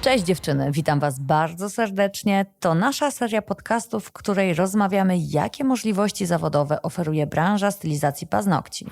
Cześć dziewczyny, witam Was bardzo serdecznie. To nasza seria podcastów, w której rozmawiamy, jakie możliwości zawodowe oferuje branża stylizacji paznokci.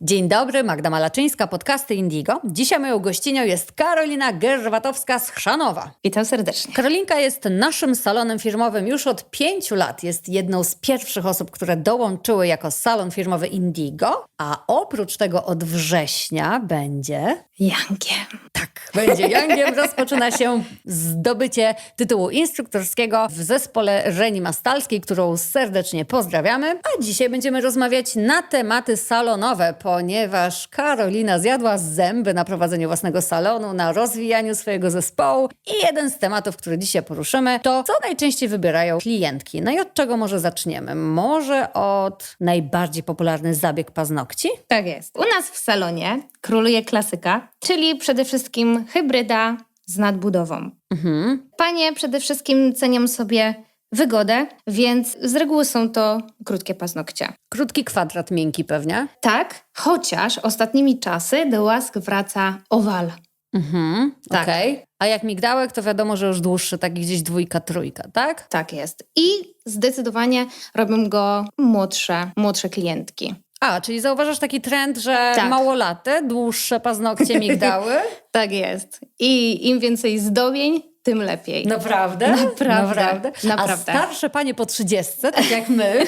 Dzień dobry, Magda Malaczyńska, podcasty Indigo. Dzisiaj moją gościnią jest Karolina Gerwatowska z Chrzanowa. Witam serdecznie. Karolinka jest naszym salonem firmowym już od pięciu lat. Jest jedną z pierwszych osób, które dołączyły jako salon firmowy Indigo, a oprócz tego od września będzie Jankiem. tak, będzie Youngiem. Rozpoczyna się zdobycie tytułu instruktorskiego w zespole Reni Mastalskiej, którą serdecznie pozdrawiamy. A dzisiaj będziemy rozmawiać na tematy salonowe, ponieważ Karolina zjadła zęby na prowadzeniu własnego salonu, na rozwijaniu swojego zespołu. I jeden z tematów, który dzisiaj poruszymy, to co najczęściej wybierają klientki. No i od czego może zaczniemy? Może od najbardziej popularny zabieg paznokci? Tak jest. U nas w salonie króluje klasyka, czyli przede wszystkim hybryda z nadbudową. Mhm. Panie przede wszystkim cenią sobie wygodę, więc z reguły są to krótkie paznokcie. Krótki kwadrat miękki pewnie. Tak, chociaż ostatnimi czasy do łask wraca owal. Mhm, Tak. okej. A jak migdałek, to wiadomo, że już dłuższy, taki gdzieś dwójka, trójka, tak? Tak jest. I zdecydowanie robią go młodsze, młodsze klientki. A, czyli zauważasz taki trend, że Tak. małolate, dłuższe paznokcie, migdały? Tak jest. I im więcej zdobień, tym lepiej. Naprawdę? Naprawdę. A Naprawdę. starsze panie po trzydziestce, tak jak my,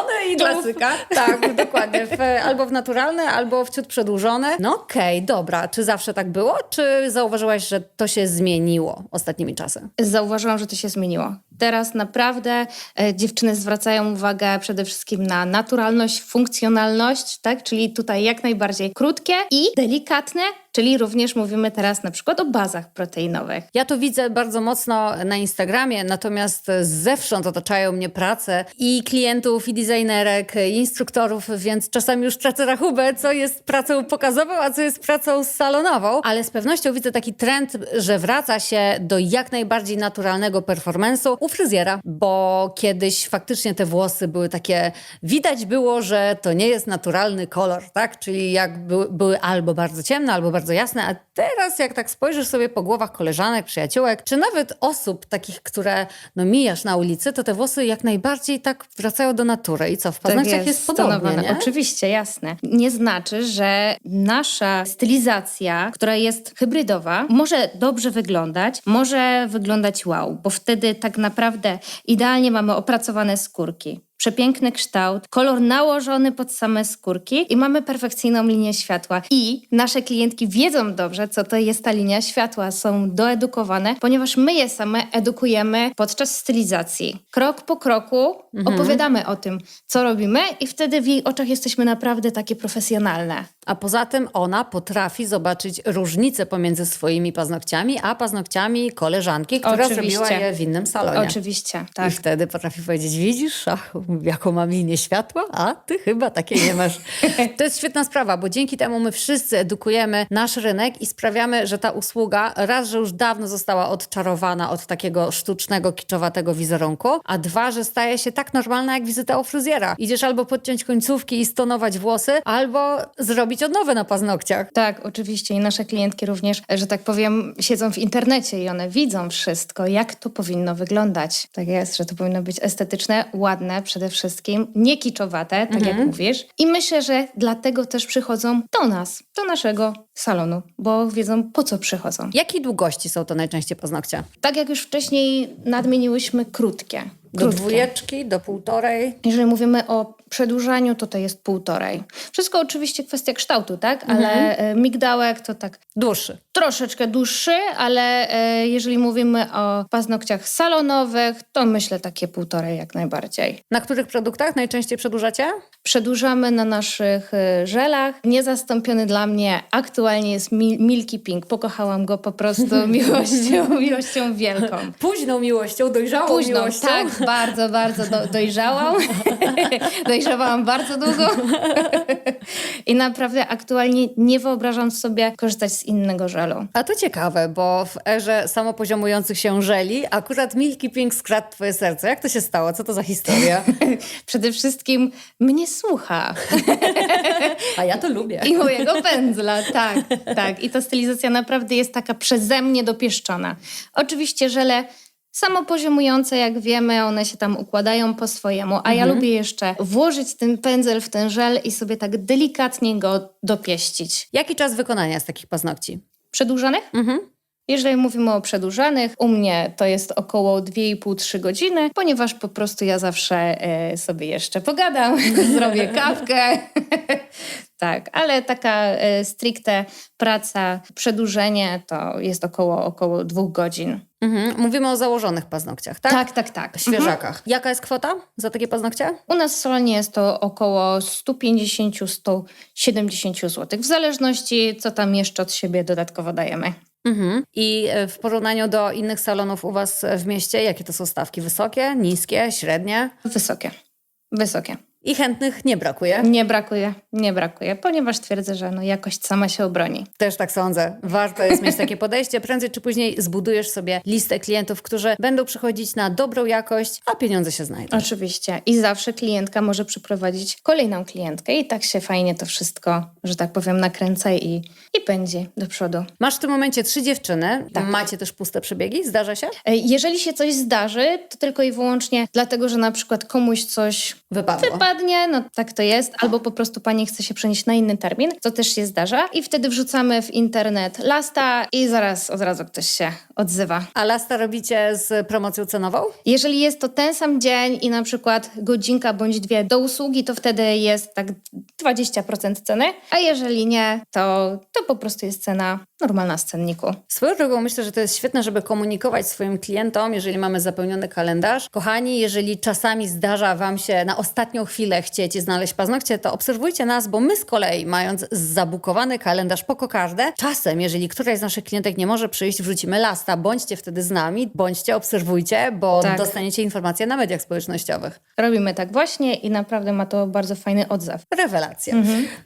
one idą... Klasyka. Tak, dokładnie. W, albo w naturalne, albo w ciut przedłużone. No okej, dobra. Czy zawsze tak było? Czy zauważyłaś, że to się zmieniło ostatnimi czasy? Zauważyłam, że to się zmieniło. Teraz naprawdę e, dziewczyny zwracają uwagę przede wszystkim na naturalność, funkcjonalność, tak? Czyli tutaj jak najbardziej krótkie i delikatne, czyli również mówimy teraz na przykład o bazach proteinowych. Ja to widzę bardzo mocno na Instagramie, natomiast zewsząd otaczają mnie prace i klientów, i designerek, i instruktorów, więc czasami już tracę rachubę, co jest pracą pokazową, a co jest pracą salonową. Ale z pewnością widzę taki trend, że wraca się do jak najbardziej naturalnego performance'u u fryzjera, bo kiedyś faktycznie te włosy były takie, widać było, że to nie jest naturalny kolor, tak? Czyli jak były, były albo bardzo ciemne, albo bardzo jasne, a teraz jak tak spojrzysz sobie po głowach koleżanek, przyjaciółek, czy nawet osób takich, które no mijasz na ulicy, to te włosy jak najbardziej tak wracają do natury. I co, w paznokciach jest, podobnie, stonowane. nie? Oczywiście, jasne. Nie znaczy, że nasza stylizacja, która jest hybrydowa, może dobrze wyglądać, może wyglądać wow, bo wtedy tak naprawdę idealnie mamy opracowane skórki. Przepiękny kształt, kolor nałożony pod same skórki i mamy perfekcyjną linię światła. I nasze klientki wiedzą dobrze, co to jest ta linia światła, są doedukowane, ponieważ my je same edukujemy podczas stylizacji. Krok po kroku opowiadamy o tym, co robimy, i wtedy w jej oczach jesteśmy naprawdę takie profesjonalne. A poza tym ona potrafi zobaczyć różnicę pomiędzy swoimi paznokciami, a paznokciami koleżanki, która Oczywiście. zrobiła je w innym salonie. Oczywiście, tak. I wtedy potrafi powiedzieć, widzisz, ach, jaką mam linię światła, a ty chyba takiej nie masz. To jest świetna sprawa, bo dzięki temu my wszyscy edukujemy nasz rynek i sprawiamy, że ta usługa raz, że już dawno została odczarowana od takiego sztucznego, kiczowatego wizerunku, a dwa, że staje się tak normalna jak wizyta u fryzjera. Idziesz albo podciąć końcówki i stonować włosy, albo zrobić odnowę na paznokciach. Tak, oczywiście. I nasze klientki również, że tak powiem, siedzą w internecie i one widzą wszystko, jak to powinno wyglądać. Tak jest, że to powinno być estetyczne, ładne przede wszystkim, nie kiczowate, tak jak mówisz. I myślę, że dlatego też przychodzą do nas, do naszego salonu, bo wiedzą po co przychodzą. Jakiej długości są to najczęściej paznokcie? Tak jak już wcześniej nadmieniłyśmy, krótkie. Do Krótkie. dwójeczki, do półtorej? Jeżeli mówimy o przedłużaniu, to to jest półtorej. Wszystko oczywiście kwestia kształtu, tak? Ale e, migdałek to tak Dłuższy. troszeczkę dłuższy, ale e, jeżeli mówimy o paznokciach salonowych, to myślę takie półtorej jak najbardziej. Na których produktach najczęściej przedłużacie? Przedłużamy na naszych e, żelach. Niezastąpiony dla mnie aktualnie jest Mil- Milky Pink. Pokochałam go po prostu miłością, miłością wielką. Późną miłością, dojrzałą Późną, miłością. tak, bardzo, bardzo do, dojrzałam. Dojrzewałam bardzo długo. I naprawdę aktualnie nie wyobrażam sobie korzystać z innego żelu. A to ciekawe, bo w erze samopoziomujących się żeli akurat Milky Pink skradł twoje serce. Jak to się stało? Co to za historia? Przede wszystkim mnie słucha A ja to lubię. i mojego pędzla, tak, tak. I ta stylizacja naprawdę jest taka przeze mnie dopieszczona. Oczywiście żele samopoziomujące, jak wiemy, one się tam układają po swojemu, a ja lubię jeszcze włożyć ten pędzel w ten żel i sobie tak delikatnie go dopieścić. Jaki czas wykonania z takich paznokci? Przedłużanych? Mhm. Jeżeli mówimy o przedłużanych, u mnie to jest około 2,5-3 godziny, ponieważ po prostu ja zawsze e, sobie jeszcze pogadam, zrobię kawkę. tak, ale taka e, stricte praca, przedłużenie to jest około, około dwóch godzin. Mhm. Mówimy o założonych paznokciach, tak? Tak, tak, tak. Mhm. Świeżakach. Jaka jest kwota za takie paznokcie? U nas w salonie jest to około 150-170 zł, w zależności co tam jeszcze od siebie dodatkowo dajemy. Mhm. I e, w porównaniu do innych salonów u was w mieście, jakie to są stawki? Wysokie, niskie, średnie? Wysokie, wysokie. I chętnych nie brakuje. Nie brakuje, nie brakuje, ponieważ twierdzę, że no jakość sama się obroni. Też tak sądzę. Warto jest mieć takie podejście. Prędzej czy później zbudujesz sobie listę klientów, którzy będą przychodzić na dobrą jakość, a pieniądze się znajdą. Oczywiście. I zawsze klientka może przyprowadzić kolejną klientkę i tak się fajnie to wszystko, że tak powiem, nakręca i, i pędzi do przodu. Masz w tym momencie trzy dziewczyny. Tak. Macie też puste przebiegi? Zdarza się? E, Jeżeli się coś zdarzy, to tylko i wyłącznie dlatego, że na przykład komuś coś Wypadło. Wypadnie, no tak to jest, albo po prostu pani chce się przenieść na inny termin, to też się zdarza i wtedy wrzucamy w internet lasta i zaraz od razu ktoś się odzywa. A lasta robicie z promocją cenową? Jeżeli jest to ten sam dzień i na przykład godzinka bądź dwie do usługi, to wtedy jest tak 20% ceny, a jeżeli nie, to, to po prostu jest cena normalna z cenniku. Swoją drogą myślę, że to jest świetne, żeby komunikować swoim klientom, jeżeli mamy zapełniony kalendarz. Kochani, jeżeli czasami zdarza Wam się na ostatnią chwilę chcieć znaleźć paznokcie, to obserwujcie nas, bo my z kolei, mając zabukowany kalendarz po kokardę, czasem, jeżeli któraś z naszych klientek nie może przyjść, wrzucimy lasta. Bądźcie wtedy z nami, bądźcie, obserwujcie, bo Tak. dostaniecie informacje na mediach społecznościowych. Robimy tak właśnie i naprawdę ma to bardzo fajny odzew. Rewelacja.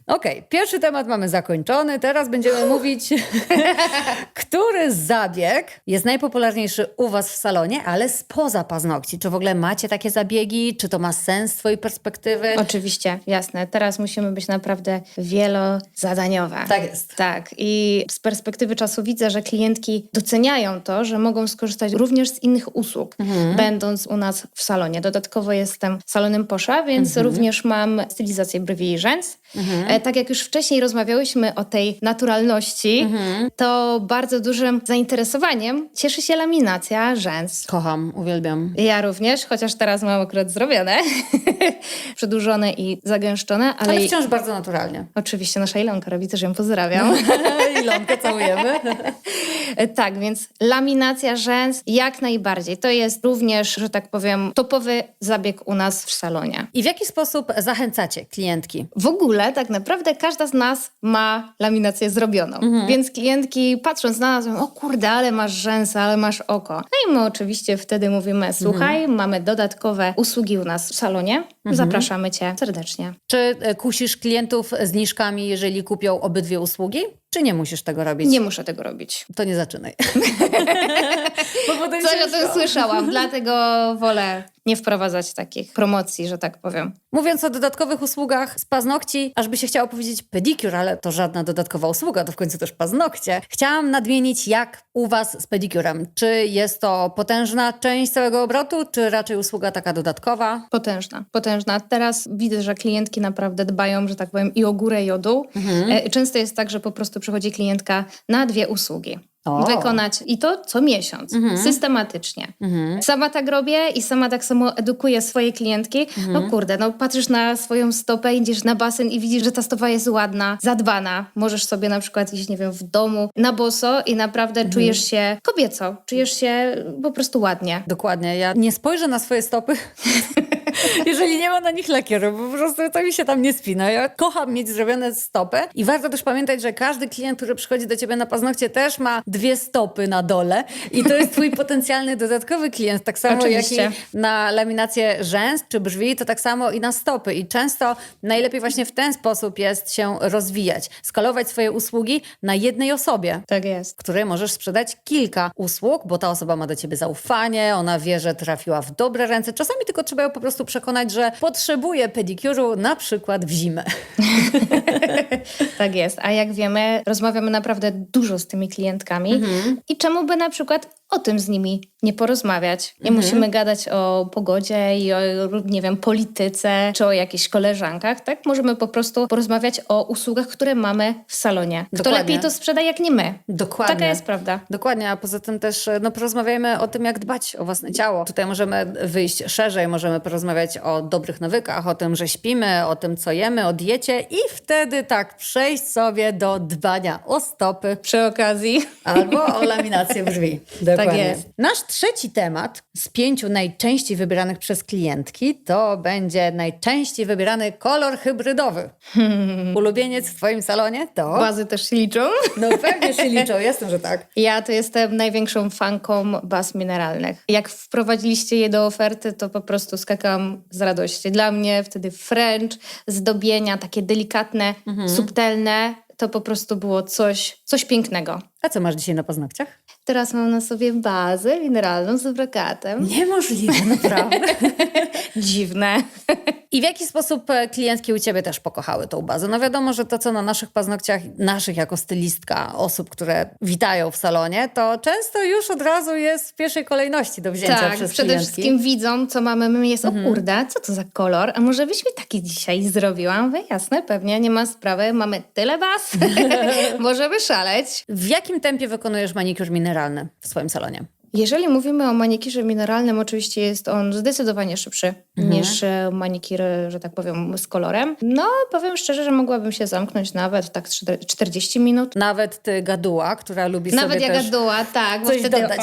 Okej, pierwszy temat mamy zakończony. Teraz będziemy mówić, który zabieg jest najpopularniejszy u Was w salonie, ale spoza paznokci. Czy w ogóle macie takie zabiegi? Czy to ma sens z Twojej perspektywy? Oczywiście, jasne. Teraz musimy być naprawdę wielozadaniowe. Tak jest. Tak. I z perspektywy czasu widzę, że klientki doceniają to, że mogą skorzystać również z innych usług, będąc u nas w salonie. Dodatkowo jestem salonem Posza, więc również mam stylizację brwi i rzęs. E, tak jak już wcześniej rozmawiałyśmy o tej naturalności, to bardzo dużym zainteresowaniem cieszy się laminacja rzęs. Kocham, uwielbiam. Ja również, chociaż teraz mam akurat zrobione, przedłużone i zagęszczone, ale, Ale wciąż bardzo naturalnie. oczywiście nasza Ilonka robi, też ją pozdrawiam. Ilonkę całujemy. E, tak, więc laminacja rzęs jak najbardziej. To jest również, że tak powiem, topowy zabieg u nas w salonie. I w jaki sposób zachęcacie klientki? W ogóle tak naprawdę każda z nas ma laminację zrobioną. Więc klientki patrząc na nas mówią, o kurde, ale masz rzęsy, ale masz oko. No i my oczywiście wtedy mówimy, słuchaj, mamy dodatkowe usługi u nas w salonie. Zapraszamy cię serdecznie. Czy e, kusisz klientów zniżkami, jeżeli kupią obydwie usługi? Czy nie musisz tego robić? Nie muszę tego robić. To nie zaczynaj. Bo potem Coś o tym słyszałam, dlatego wolę nie wprowadzać takich promocji, że tak powiem. Mówiąc o dodatkowych usługach z paznokci, aż by się chciało powiedzieć pedicure, ale to żadna dodatkowa usługa, to w końcu też paznokcie. Chciałam nadmienić, jak u Was z pedicurem. Czy jest to potężna część całego obrotu, czy raczej usługa taka dodatkowa? Potężna, potężna. Teraz widzę, że klientki naprawdę dbają, że tak powiem, i o górę, i o dół. E, Często jest tak, że po prostu przychodzi klientka na dwie usługi. O. Wykonać i to co miesiąc, systematycznie. Sama tak robię i sama tak samo edukuję swoje klientki. No kurde, no patrzysz na swoją stopę, idziesz na basen i widzisz, że ta stopa jest ładna, zadbana. Możesz sobie na przykład iść, nie wiem, w domu na boso i naprawdę czujesz się kobieco, czujesz się po prostu ładnie. Dokładnie. Ja nie spojrzę na swoje stopy, Jeżeli nie ma na nich lakieru, bo po prostu to mi się tam nie spina. Ja kocham mieć zrobione stopy i warto też pamiętać, że każdy klient, który przychodzi do ciebie na paznokcie też ma dwie stopy na dole i to jest twój potencjalny dodatkowy klient. Tak samo Oczywiście. jak i na laminację rzęs czy brwi, to tak samo i na stopy. I często najlepiej właśnie w ten sposób jest się rozwijać. Skalować swoje usługi na jednej osobie Tak jest. której możesz sprzedać kilka usług, bo ta osoba ma do ciebie zaufanie, ona wie, że trafiła w dobre ręce. Czasami tylko trzeba ją po prostu przekonać, że potrzebuje pedikuru na przykład w zimę. Tak jest. A jak wiemy, rozmawiamy naprawdę dużo z tymi klientkami. I czemu by na przykład o tym z nimi nie porozmawiać? Nie musimy gadać o pogodzie i o, nie wiem, polityce czy o jakichś koleżankach, tak? Możemy po prostu porozmawiać o usługach, które mamy w salonie. Kto Dokładnie. lepiej to sprzeda, jak nie my. Dokładnie. Taka jest prawda. Dokładnie, a poza tym też no, porozmawiajmy o tym, jak dbać o własne ciało. Tutaj możemy wyjść szerzej, możemy porozmawiać o dobrych nawykach, o tym, że śpimy, o tym, co jemy, o diecie i wtedy tak przejść sobie do dbania o stopy Przy okazji. albo o laminację brwi. Tak jest. Nasz trzeci temat z pięciu najczęściej wybieranych przez klientki to będzie najczęściej wybierany kolor hybrydowy. Ulubieniec w twoim salonie to? Bazy też się liczą. No pewnie się liczą, jasne, że tak. Ja to jestem największą fanką baz mineralnych. Jak wprowadziliście je do oferty, to po prostu skakałam z radości. Dla mnie wtedy French, zdobienia takie delikatne, subtelne, to po prostu było coś, coś pięknego. A co masz dzisiaj na paznokciach? Teraz mam na sobie bazę mineralną z brokatem. Niemożliwe, naprawdę. Dziwne. I w jaki sposób e, klientki u ciebie też pokochały tą bazę? No wiadomo, że to, co na naszych paznokciach, naszych jako stylistka, osób, które witają w salonie, to często już od razu jest w pierwszej kolejności do wzięcia Tak, przez przede klientki. wszystkim widzą, co mamy. My jest, o kurde, co to za kolor? A może byś mi taki dzisiaj zrobiła? Mówię, jasne, pewnie, nie ma sprawy. Mamy tyle baz, możemy szaleć. W jakim tempie wykonujesz manikur mineralny w swoim salonie? Jeżeli mówimy o manikirze mineralnym, oczywiście jest on zdecydowanie szybszy niż e, manikir, że tak powiem, z kolorem. No, powiem szczerze, że mogłabym się zamknąć nawet tak czter- 40 minut. Nawet ty gaduła, która lubi Nawet sobie jak też... gaduła, tak. coś wtedy dodać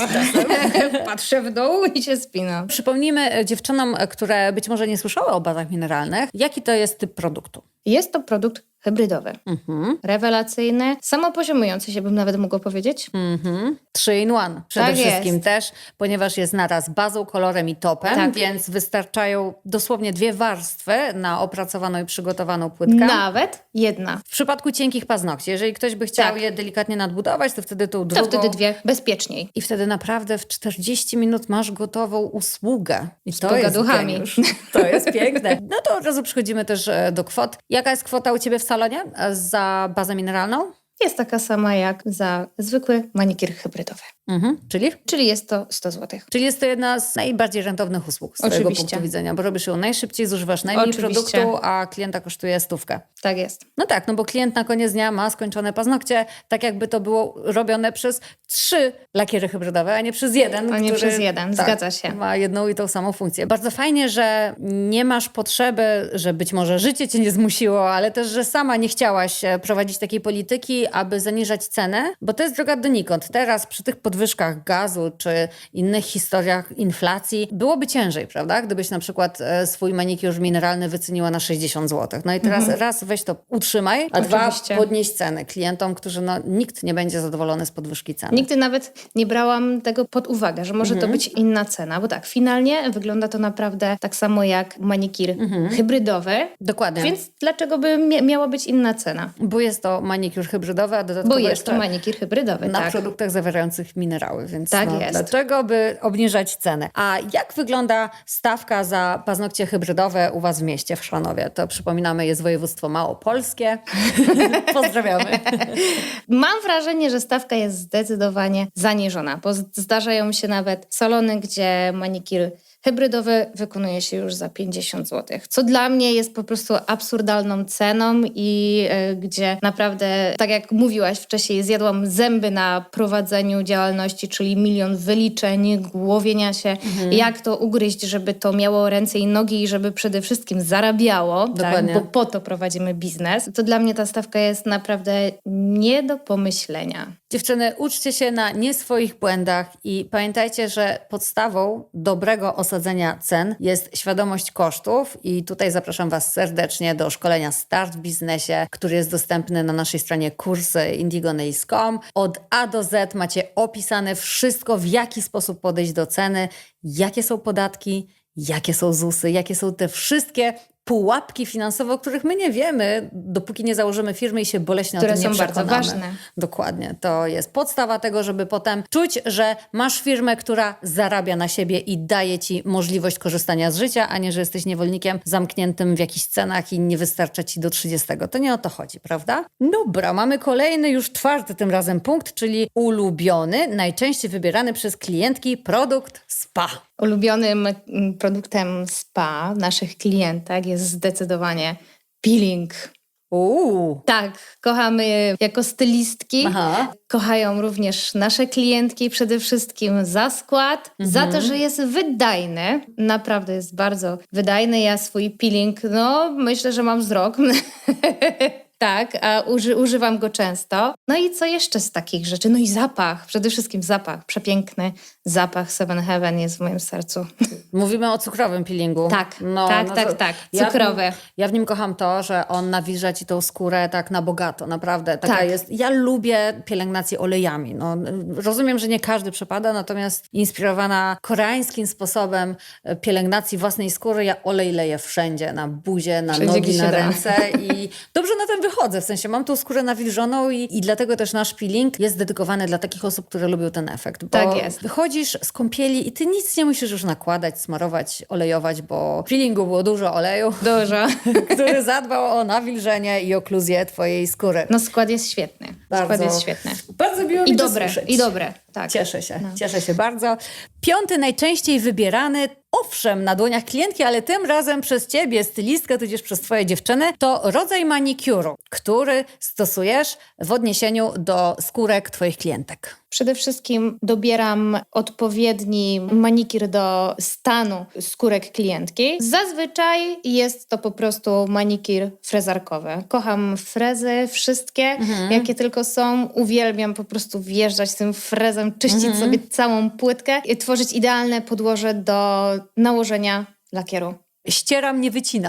patrzę w dół i się spinam. Przypomnijmy e, dziewczynom, e, które być może nie słyszały o bazach mineralnych, jaki to jest typ produktu. Jest to produkt hybrydowy, Mhm. rewelacyjny, samopoziomujący się bym nawet mogła powiedzieć. Mhm. In one przede Tak wszystkim jest. też, ponieważ jest naraz bazą, kolorem i topem, Tak. więc wystarczają dosłownie dwie warstwy na opracowaną i przygotowaną płytkę. Nawet jedna. W przypadku cienkich paznokci, jeżeli ktoś by chciał Tak. je delikatnie nadbudować, to wtedy tą To drugą... wtedy dwie, bezpieczniej. I wtedy naprawdę w 40 minut masz gotową usługę. I to jest geniusz. To jest piękne. No to od razu przechodzimy też e, do kwot. Jaka jest kwota u Ciebie w salonie e, za bazę mineralną? Jest taka sama jak za zwykły manikir hybrydowy. Mhm. Czyli? Czyli jest to 100 zł. Czyli jest to jedna z najbardziej rentownych usług z Twojego Oczywiście. punktu widzenia, bo robisz ją najszybciej, zużywasz najmniej Oczywiście. produktu, a klienta kosztuje stówkę. Tak jest. No tak, no bo klient na koniec dnia ma skończone paznokcie, tak jakby to było robione przez trzy lakiery hybrydowe, a nie przez jeden. A nie który, przez jeden, tak, zgadza się. Ma jedną i tą samą funkcję. Bardzo fajnie, że nie masz potrzeby, że być może życie cię nie zmusiło, ale też, że sama nie chciałaś e, prowadzić takiej polityki, aby zaniżać cenę, bo to jest droga donikąd. Teraz przy tych podwyżkach gazu czy innych historiach inflacji byłoby ciężej, prawda? Gdybyś na przykład e, swój manikur mineralny wyceniła na 60 zł. No i teraz raz weź to utrzymaj, a dwa Mhm. Oczywiście. podnieś cenę klientom, którzy no, nikt nie będzie zadowolony z podwyżki ceny. Nigdy nawet nie brałam tego pod uwagę, że może to być inna cena, bo tak, finalnie wygląda to naprawdę tak samo jak manikir hybrydowy, Dokładnie. więc dlaczego by mia- miała być inna cena? Bo jest to manikur hybrydowy, a dodatkowo Bo jest to manikir hybrydowy, na tak. produktach zawierających minerały, więc Tak no, jest. dlaczego by obniżać cenę? A jak wygląda stawka za paznokcie hybrydowe u Was w mieście, w Szanowie? To przypominamy, jest województwo małopolskie. Pozdrawiamy. Mam wrażenie, że stawka jest zdecydowanie zaniżona, bo zdarzają się nawet salony, gdzie manikir hybrydowy wykonuje się już za 50 zł, co dla mnie jest po prostu absurdalną ceną i e, gdzie naprawdę, tak jak mówiłaś wcześniej, zjadłam zęby na prowadzeniu działalności, czyli milion wyliczeń, głowienia się, jak to ugryźć, żeby to miało ręce i nogi i żeby przede wszystkim zarabiało, tak? Bo po to prowadzimy biznes, to dla mnie ta stawka jest naprawdę nie do pomyślenia. Dziewczyny, uczcie się na nie swoich błędach i pamiętajcie, że podstawą dobrego osadzenia cen jest świadomość kosztów i tutaj zapraszam Was serdecznie do szkolenia Start w biznesie, który jest dostępny na naszej stronie kursy indigonails.com. Od A do Z macie opisane wszystko, w jaki sposób podejść do ceny, jakie są podatki, jakie są ZUSy, jakie są te wszystkie pułapki finansowe, o których my nie wiemy, dopóki nie założymy firmy i się boleśnie Które o tym nie są bardzo ważne. Dokładnie. To jest podstawa tego, żeby potem czuć, że masz firmę, która zarabia na siebie i daje ci możliwość korzystania z życia, a nie, że jesteś niewolnikiem zamkniętym w jakichś cenach i nie wystarcza ci do 30. To nie o to chodzi, prawda? Dobra, mamy kolejny, już czwarty tym razem punkt, czyli ulubiony, najczęściej wybierany przez klientki produkt spa. Ulubionym mm, produktem spa naszych klientek jest zdecydowanie peeling. Uuu. Tak, kochamy jako stylistki. Aha. Kochają również nasze klientki przede wszystkim za skład, za to, że jest wydajny. Naprawdę jest bardzo wydajny. Ja swój peeling, no myślę, że mam wzrok. tak, a uży, używam go często. No i co jeszcze z takich rzeczy? No i zapach, przede wszystkim zapach. Przepiękny zapach Seven Heaven jest w moim sercu. Mówimy o cukrowym peelingu. Tak, tak, to- tak, tak. Ja w, Cukrowy. nim, ja w nim kocham to, że on nawilża ci tą skórę tak na bogato, naprawdę. Taka Tak. jest. Ja lubię pielęgnację olejami. No, rozumiem, że nie każdy przepada, natomiast inspirowana koreańskim sposobem e, pielęgnacji własnej skóry, ja olej leję wszędzie, na buzie, na Wszędzie, nogi, na się da. ręce i dobrze na tym wychodzę. W sensie mam tą skórę nawilżoną i, i dlatego też nasz peeling jest dedykowany dla takich osób, które lubią ten efekt. Tak jest. Wychodzisz z kąpieli i ty nic nie musisz już nakładać, smarować, olejować, bo w peelingu było dużo oleju, Dużo. który zadbał o nawilżenie i okluzję twojej skóry. No skład jest świetny. Skład jest świetny. Bardzo miło mi I to dobre, i dobre. Tak. Cieszę się, cieszę się bardzo. Piąty najczęściej wybierany, owszem, na dłoniach klientki, ale tym razem przez ciebie, stylistkę, tudzież przez twoje dziewczyny, to rodzaj manikuru, który stosujesz w odniesieniu do skórek twoich klientek. Przede wszystkim dobieram odpowiedni manikir do stanu skórek klientki. Zazwyczaj jest to po prostu manikir frezarkowy. Kocham frezy, wszystkie, jakie tylko są. Uwielbiam po prostu wjeżdżać tym frezem, czyścić sobie całą płytkę i tworzyć idealne podłoże do nałożenia lakieru. Ścieram, nie wycinam.